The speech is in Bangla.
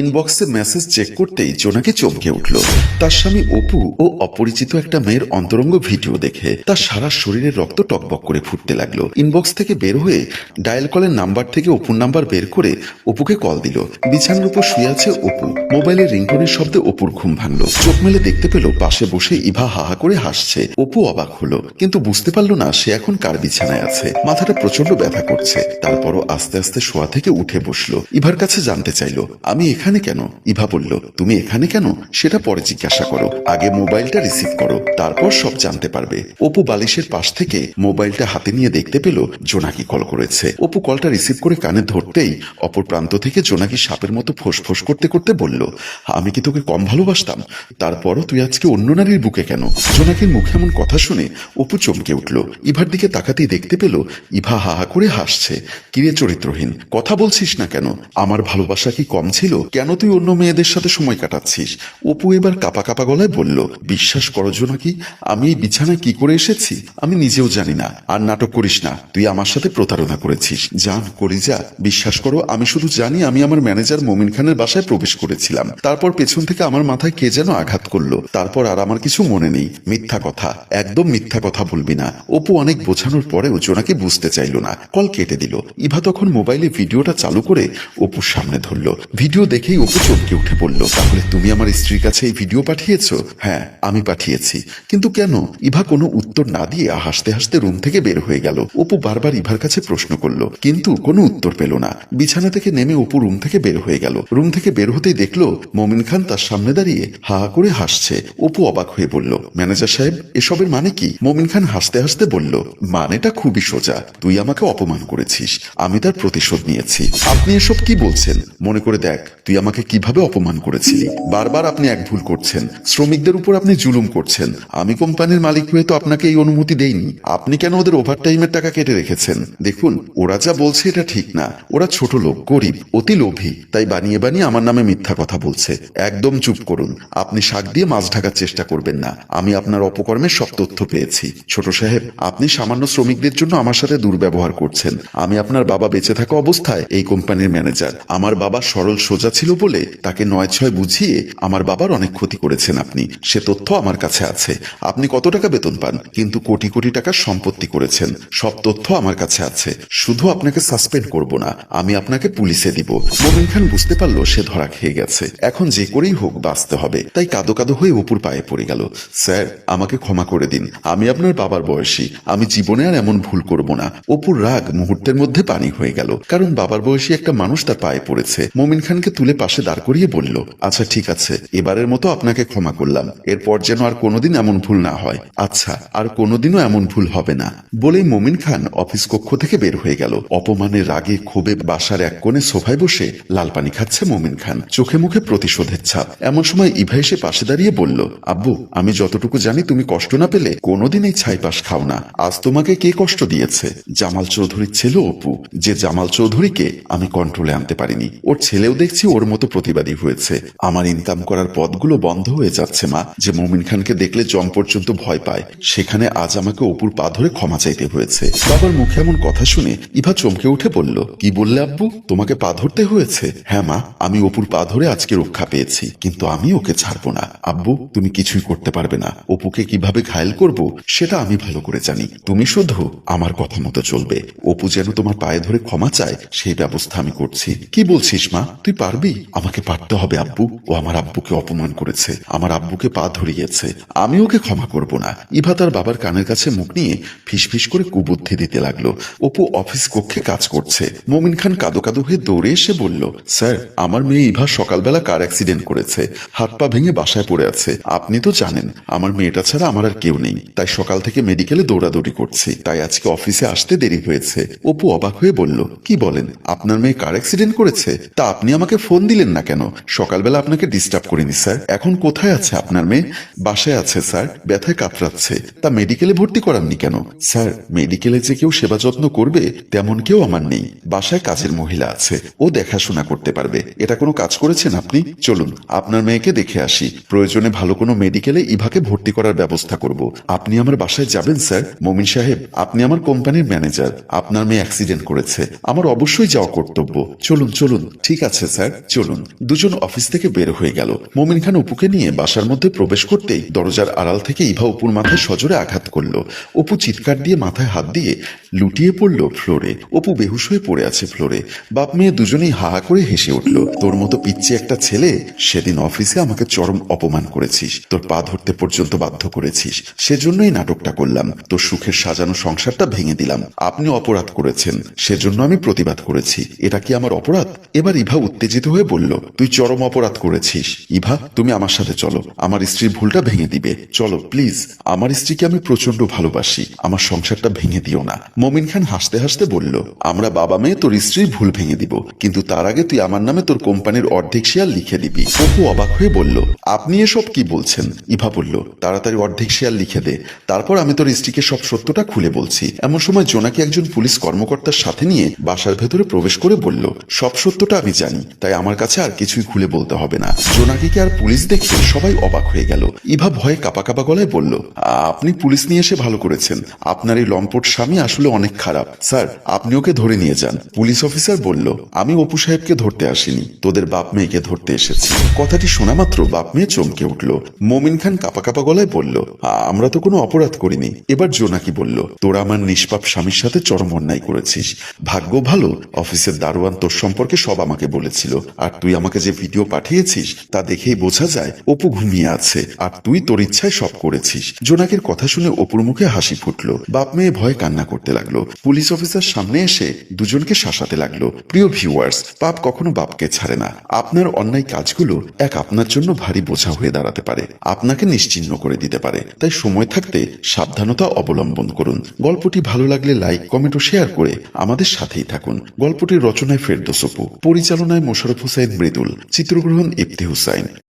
ইনবক্সে মেসেজ চেক করতেই জোনাকি চমকে উঠল। তার স্বামী অপু ও অপরিচিত একটা মেয়ের অন্তরঙ্গ ভিডিও দেখে তার সারা শরীরের রক্ত টকবক করে ফুটতে লাগল। ইনবক্স থেকে বের হয়ে ডায়াল কলের নাম্বার থেকে অপুর নাম্বার বের করে অপুকে কল দিল। বিছানার উপর শুয়ে আছে অপু। মোবাইলের রিংটোনের শব্দে অপুর ঘুম ভাঙলো। চোখ মেলে দেখতে পেল পাশে বসে ইভা হাহা করে হাসছে। অপু অবাক হলো, কিন্তু বুঝতে পারল না সে এখন কার বিছানায় আছে। মাথাটা প্রচণ্ড ব্যথা করছে। তারপরও আস্তে আস্তে শোয়া থেকে উঠে বসল। ইভার কাছে জানতে চাইলো, আমি এখানে কেন? ইভা বলল, তুমি এখানে কেন? সেটা পরে জিজ্ঞাসা করো। আগে মোবাইলটা রিসিভ করো, তারপর সব জানতে পারবে। অপু বালিশের পাশ থেকে মোবাইলটা হাতে নিয়ে দেখতে পেল, জোনাকি কল করেছে। অপু কলটা রিসিভ করে কানে ধরতেই অপর প্রান্ত থেকে জোনাকি সাপের মতো ফোঁস করতে করতে বলল, আমি কি তোকে কম ভালোবাসতাম? তারপরও তুই আজকে অন্য নারীর বুকে কেন? জোনাকির মুখে এমন কথা শুনে অপু চমকে উঠল। ইভার দিকে তাকাতেই দেখতে পেল, ইভা হা হা করে হাসছে কিরে চরিত্রহীন? কথা বলছিস না কেন? আমার ভালোবাসা কি কম ছিল? কেন তুই অন্য মেয়েদের সাথে সময় কাটাচ্ছিস? অপু এবার কাপা কাপা গলায় বলল, বিশ্বাস করো জোনাকি আমি এই বিছানায় কি করে এসেছি? আমি নিজেও জানি না। আর নাটক করিস না। তুই আমার সাথে প্রতারণা করেছিস। জান করি যা বিশ্বাস করো, আমি শুধু জানি আমি আমার ম্যানেজার মোমিন খানের বাসায় প্রবেশ করেছিলাম। তারপর পেছন থেকে আমার মাথায় কে যেন আঘাত করল। তারপর আর আমার কিছু মনে নেই। মিথ্যা কথা। একদম মিথ্যা কথা বলবি না। অপু অনেক বোঝানোর পরেও জোনাকে বুঝতে চাইল না। কল কেটে দিল। ইভা তখন মোবাইলে ভিডিওটা চালু করে অপুর সামনে ধরলো। ভিডিও দেখেই অপু চমকে উঠে বলল, তাহলে তুমি আমার স্ত্রীর কাছে এই ভিডিও পাঠিয়েছো? হ্যাঁ আমি পাঠিয়েছি। কিন্তু কেন? ইভা কোনো উত্তর না দিয়ে হাসতে হাসতে রুম থেকে বের হয়ে গেল। অপু বারবার ইভার কাছে প্রশ্ন করল, কিন্তু কোনো উত্তর পেল না। বিছানা থেকে নেমে অপু রুম থেকে বের হয়ে গেল। রুম থেকে বের হতেই দেখল, মমিন খান তার সামনে দাঁড়িয়ে হা করে হাসছে। অপু অবাক হয়ে বলল, ম্যানেজার সাহেব, এসবের মানে কি? মমিন খান হাসতে হাসতে বলল, মানেটা খুবই সোজা। তুই আমাকে অপমান করেছিস। আমি তার প্রতিশোধ নিয়েছি। আপনি এসব কি বলছেন? মনে করে দেখ তুই আমাকে কীভাবে অপমান করেছিলি? বারবার আপনি এক ভুল করছেন। শ্রমিকদের উপর আপনি জুলুম করছেন। আমি কোম্পানির মালিক হয়ে তো আপনাকে এই অনুমতি দেইনি। আপনি কেন ওদের ওভারটাইমের টাকা কেটে রেখেছেন? দেখুন, ওরা যা বলছে এটা ঠিক না। ওরা ছোট লোক, গরিব, অতি লোভী, তাই বানিয়ে বানিয়ে আমার নামে মিথ্যা কথা বলছে। একদম চুপ করুন। আপনি শাক দিয়ে মাছ ঢাকার চেষ্টা করবেন না। আমি আপনার অপকর্মের সব তথ্য পেয়েছি। ছোট সাহেব, আপনি সামান্য শ্রমিকদের জন্য আমার সাথে দুর্ব্যবহার করছেন। আমি আপনার বাবা বেঁচে থাকা অবস্থায় এই কোম্পানির ম্যানেজার। আমার বাবা সরল, সোজা ছিল বলে তাকে নয় ছয় বুঝিয়ে আমার বাবার অনেক ক্ষতি করেছেন আপনি। সে তথ্য আমার কাছে আছে। আপনি কত টাকা বেতন পান? কিন্তু কোটি কোটি টাকার সম্পত্তি করেছেন। সব তথ্য আমার কাছে আছে। শুধু আপনাকে সাসপেন্ড করব না, আমি আপনাকে পুলিশে দিব। মোমিন খান বুঝতে পারল সে ধরা খেয়ে গেছে। এখন যে করেই হোক বাঁচতে হবে। তাই কাদো কাদো হয়ে অপুর পায়ে পড়ে গেল। স্যার, আমাকে ক্ষমা করে দিন। আমি আপনার বাবার বয়সী। আমি জীবনে আর এমন ভুল করব না। অপুর রাগ মুহূর্তের মধ্যে পানি হয়ে গেল। কারণ বাবার বয়সী একটা মানুষ তার পায়ে পড়েছে। মোমিন খানকে তুলে পাশে দাঁড় করিয়ে বলল আচ্ছা ঠিক আছে, এবারের মতো আপনাকে ক্ষমা করলাম। এরপর যেন আর কোনোদিন এমন ভুল না হয়। আচ্ছা আর কোনোদিনও এমন ভুল হবে না। বলেই মোমিন খান অফিস কক্ষ থেকে বের হয়ে গেল। অপমানের রাগে ক্ষোভে বাসার এক কোণে সোফায় বসে লাল পানি খাচ্ছে মোমিন খান। চোখে মুখে প্রতিশোধের ছাপ। এমন সময় ইভা এসে পাশে দাঁড়িয়ে বলল, আব্বু, আমি যতটুকু জানি তুমি কষ্ট না পেলে কোনোদিন এই ছাই পাশ খাও না। আজ তোমাকে কে কষ্ট দিয়েছে? জামাল চৌধুরীর ছেলে অপু। যে জামাল চৌধুরীকে আমি কন্ট্রোলে আনতে পারিনি। ওর ছেলেও দেখছি ওর মতো প্রতিবাদী হয়েছে। আমার ইনকাম করার পথগুলো বন্ধ হয়ে যাচ্ছে, মা। যে মোমিন খানকে দেখলে জম পর্যন্ত ভয় পায়, সেখানে আজ আমাকে অপুর পা ধরে ক্ষমা চাইতে হয়েছে। বাবার মুখে এমন কথা শুনে ইভা চমকে উঠে বলল, কি বললে আব্বু? তোমাকে পা ধরতে হয়েছে? হ্যাঁ মা, আমি অপুর পা ধরে আজকে রক্ষা পেয়েছি, কিন্তু আমি ওকে ছাড়বো না। আব্বু, তুমি কিছুই করতে পারবে না। অপুকে কীভাবে ঘায়েল করব, সেটা আমি ভালো করে জানি। তুমি শুধু আমার কথা মতো চলবে। অপু যেন তোমার পায়ে ধরে ক্ষমা চায়, সেই ব্যবস্থা আমি করছি। কি বলছিস, মা? তুই পারবি? আমাকে পারতে হবে আব্বু। ও আমার আব্বুকে অপমান করেছে। আমার আব্বুকে পা ধরিয়েছে। আমি ওকে ক্ষমা করব না। ইভা তার বাবার কানের কাছে মুখ নিয়ে ফিসফিস করে কুবুদ্ধি দিতে লাগল। অপু অফিস কক্ষে কাজ করছে। মমিন খান কাদো কাদো হয়ে দৌড়ে এসে বলল, স্যার, আমার মেয়ে ইভা সকালবেলা কার অ্যাক্সিডেন্ট করেছে? হাত পা ভেঙে বাসায় পড়ে আছে। আপনি তো জানেন, আমার মেয়েটা ছাড়া আমার আর কেউ নেই। তাই সকাল থেকে মেডিকেলে দৌড়াদৌড়ি করছি। তাই আজকে অফিসে আসতে দেরি হয়েছে। অপু অবাক হয়ে বলল, কি বলেন? আপনার মেয়ে কার অ্যাক্সিডেন্ট করেছে? তা আপনি আমাকে ফোন দিলেন না কেন? সকালবেলা আপনাকে ডিস্টার্ব করিনি, স্যার। এখন কোথায় আছে আপনার মেয়ে? বাসায় আছে, স্যার। ব্যথায় কাতরাচ্ছে। তা মেডিকেলে ভর্তি করাননি কেন? স্যার মেডিকেলে যে কেউ সেবা যত্ন করবে, তেমন কেউ আমার নেই। বাসায় কাজের মহিলা আছে। ও দেখাশোনা করতে পারবে। এটা কোনো কাজ করেছেন আপনি? চলুন, আপনার মেয়েকে দেখে আসি। প্রয়োজনে ভালো কোনো মেডিকেলে ইভাকে ভর্তি করার ব্যবস্থা করব। আপনি আমার বাসায় যাবেন, স্যার? মমিন সাহেব, আপনি আমার কোম্পানির ম্যানেজার। আপনার মেয়ে অ্যাক্সিডেন্ট করেছে। আমার অবশ্যই যাওয়া কর্তব্য। চলুন চলুন। ঠিক আছে, স্যার। চলুন, দুজন অফিস থেকে বের হয়ে গেল। মমিন খান অপুকে নিয়ে বাসার মধ্যে প্রবেশ করতেই দরজার আড়াল থেকে ইভা অপুর মাথায় সজোরে আঘাত করল। অপু চিৎকার দিয়ে মাথায় হাত দিয়ে লুটিয়ে পড়ল ফ্লোরে। অপু বেহুশ হয়ে পড়ে আছে ফ্লোরে। বাপ মেয়ে দুজনেই হা হা করে হেসে উঠল, তোর মতো পিচ্ছি একটা ছেলে, সেদিন অফিসে আমাকে চরম অপমান করেছিস। তোর পা ধরতে পর্যন্ত বাধ্য করেছিস। সেজন্যই নাটকটা করলাম। তোর সুখের সাজানো সংসারটা ভেঙে দিলাম। আপনি অপরাধ করেছেন। সেজন্য আমি প্রতিবাদ করেছি। এটা কি আমার অপরাধ? এবার ইভা উত্তেজিত হয়ে বলল, তুই চরম অপরাধ করেছিস। ইভা, তুমি আমার সাথে চলো। আমার স্ত্রীর ভুলটা ভেঙে দিবে। চলো, প্লিজ। আমার স্ত্রীকে আমি প্রচণ্ড ভালোবাসি। আমার সংসারটা ভেঙে দিও না। মমিন খান হাসতে হাসতে বলল, আমরা বাবা মেয়ে, তোর স্ত্রীর ভুল ভেঙে দিব। কিন্তু তার আগে তুই আমার নামে তোর কোম্পানির অর্ধেক শেয়ার লিখে দিবি। অপু অবাক হয়ে বলল, আপনি এসব কি বলছেন? ইভা বলল, তাড়াতাড়ি অর্ধেক শেয়ার লিখে দে। তারপর আমি তোর স্ত্রীকে সব সত্যটা খুলে বলছি। এমন সময় জোনাকি একজন পুলিশ কর্মকর্তার সাথে নিয়ে বাসার ভেতরে প্রবেশ করে বলল, সব সত্যটা আমি জানি, তাই আমার কাছে আর কিছুই খুলে বলতে হবে না। জোনাকিকে আর পুলিশ দেখে সবাই অবাক হয়ে গেল। ইভা ভয়ে কাপা কাপা গলায় বলল, আপনি পুলিশ নিয়ে এসে ভালো করেছেন। আপনার এই লম্পট স্বামী আসলে অনেক খারাপ। স্যার, আপনি ওকে ধরে নিয়ে যান। পুলিশ অফিসার বলল, আমি অপু সাহেবকে ধরতে আসিনি। তোদের বাপ মেয়েকে ধরতে এসেছি। কথাটি শোনা মাত্র বাপ মেয়ে চমকে উঠল। মমিন খান কাপা কাপা গলায় বলল, আমরা তো কোনো অপরাধ করিনি। এবার জোনাকি বলল, তোরা আমার নিষ্পাপ স্বামীর সাথে চরম অন্যায় করেছিস। ভাগ্য ভালো, অফিসের দারোয়ান তোর সম্পর্কে সব আমাকে বলেছিল। আর তুই আমাকে যে ভিডিও পাঠিয়েছিস, তা দেখেই বোঝা যায় অপু ঘুমিয়ে আছে। আর তুই তোর ইচ্ছায় সব করেছিস। জোনাকের কথা শুনে অপুর মুখে হাসি ফুটলো। বাপ মেয়ে ভয়ে কান্না করতে লাগল। পুলিশ অফিসার সামনে এসে দুজনকে শাসাতে লাগল। প্রিয় ভিউয়ার্স, পাপ কখনো বাপকে ছাড়ে না। আপনার অন্যায় কাজগুলো এক আপনার জন্য ভারী বোঝা হয়ে দাঁড়াতে পারে। আপনাকে নিশ্চিহ্ন করে দিতে পারে। তাই সময় থাকতে সাবধানতা অবলম্বন করুন। গল্পটি ভালো লাগলে লাইক, কমেন্ট ও শেয়ার করে আমাদের সাথেই থাকুন। গল্পটির রচনায় ফেরদোসপু পরিচালনায় মোশারফ হোসাইন মৃদুল চিত্রগ্রহণ ইফতি হুসাইন।